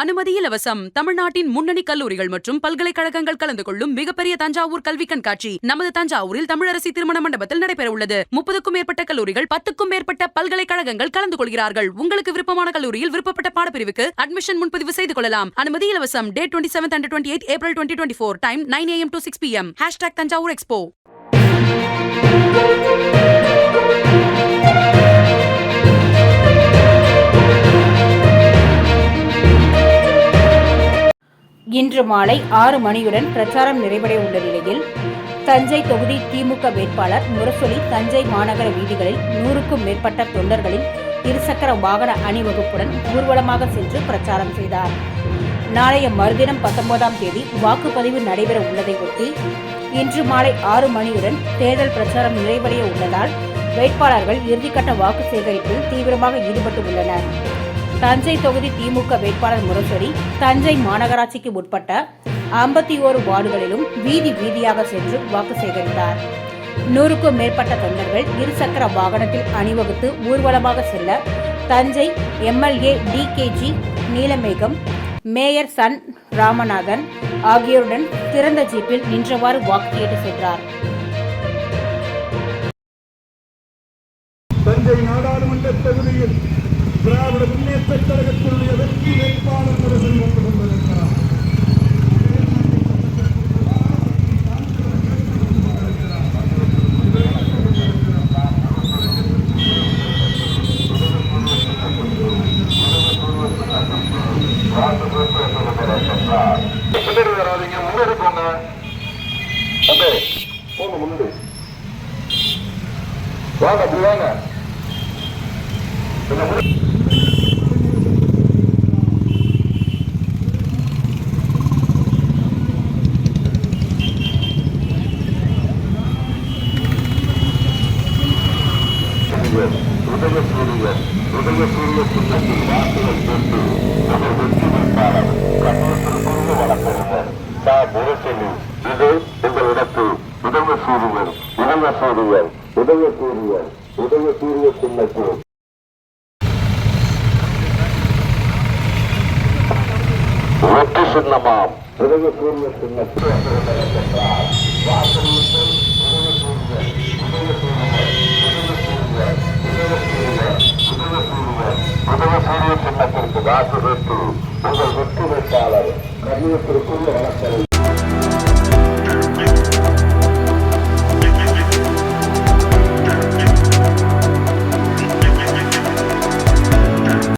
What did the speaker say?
அனுமதி இலவசம் தமிழ்நாட்டின் முன்னணி கல்லூரிகள் மற்றும் பல்கலைக்கழகங்கள் கலந்து கொள்ளும் மிகப்பெரிய தஞ்சாவூர் கல்வி கண்காட்சி நமது தஞ்சாவூரில் தமிழரசி திருமண மண்டபத்தில் நடைபெற உள்ளது முப்பதுக்கும் மேற்பட்ட கல்லூரிகள் பத்துக்கும் மேற்பட்ட பல்கலைக்கழகங்கள் கலந்து கொள்கிறார்கள். உங்களுக்கு விருப்பமான கல்லூரியில் விருப்பப்பட்ட பாடப்பிரிவுக்கு அட்மிஷன் முன்பதிவு செய்து கொள்ளலாம். அனுமதி இலவசம் date twenty seven and twenty eight April twenty twenty four. Time nine AM to six PM hashtag Thanjavur expo. இன்று மாலை ஆறு மணியுடன் பிரச்சாரம் நிறைவடைய உள்ள நிலையில் தஞ்சை தொகுதி திமுக வேட்பாளர் முரசொலி தஞ்சை மாநகர வீதிகளில் நூறுக்கும் மேற்பட்ட தொண்டர்களின் இருசக்கர வாகன அணிவகுப்புடன் ஊர்வலமாக சென்று பிரச்சாரம் செய்தார். நாளைய மறுதினம் பத்தொன்பதாம் தேதி வாக்குப்பதிவு நடைபெற உள்ளதை ஒட்டி இன்று மாலை ஆறு மணியுடன் தேர்தல் பிரச்சாரம் நிறைவடைய உள்ளதால் வேட்பாளர்கள் இறுதிக்கட்ட வாக்கு சேகரிப்பில் தீவிரமாக ஈடுபட்டு உள்ளனர். தஞ்சை தொகுதி திமுக வேட்பாளர் முரசொலி தஞ்சை மாநகராட்சிக்கு உட்பட்ட ஐம்பத்தி ஓரு வார்டுகளிலும் வீதி வீதியாக சென்று வாக்கு சேகரித்தார். நூறுக்கும் மேற்பட்ட தொண்டர்கள் இருசக்கர வாகனத்தில் அணிவகுத்து ஊர்வலமாக செல்ல Thanjai MLA T KG Neelamegam mayor San Ramanathan ஆகியோருடன் திறந்த ஜீப்பில் நின்றவாறு வாக்கு கேட்டு சென்றார். தஞ்சை நாடாளுமன்ற தொகுதியில் திராவிட முன்னேற்ற கழகத்தினுடைய வெற்றி வேட்பாளர் முரசொலி வந்து கொண்டிருக்கிறார் பின்னாடி முன்னாடி. போங்க போங்க முன்னாடி. வாங்க அப்படி வாங்க. கொஞ்சம் முன்னாடி உதயசூரியன் உதயசூரிய சின்னத்தில் வாக்குகள் பெற்று அவர் வெற்றி வேட்பாளர் கண்ணூர் வழக்கறிஞர் சா முரசொலி இது உங்கள் இடத்து உதயசூரியன் வெற்றி சின்னமாம் உதயசூரிய சின்னத்தில் வாக்குறுதிகள் சின்னத்திற்கு வாக்கு பெற்று உங்கள் வெற்றி வேட்பாளர் கண்ணியத்திற்குரிய வழக்கறிஞர்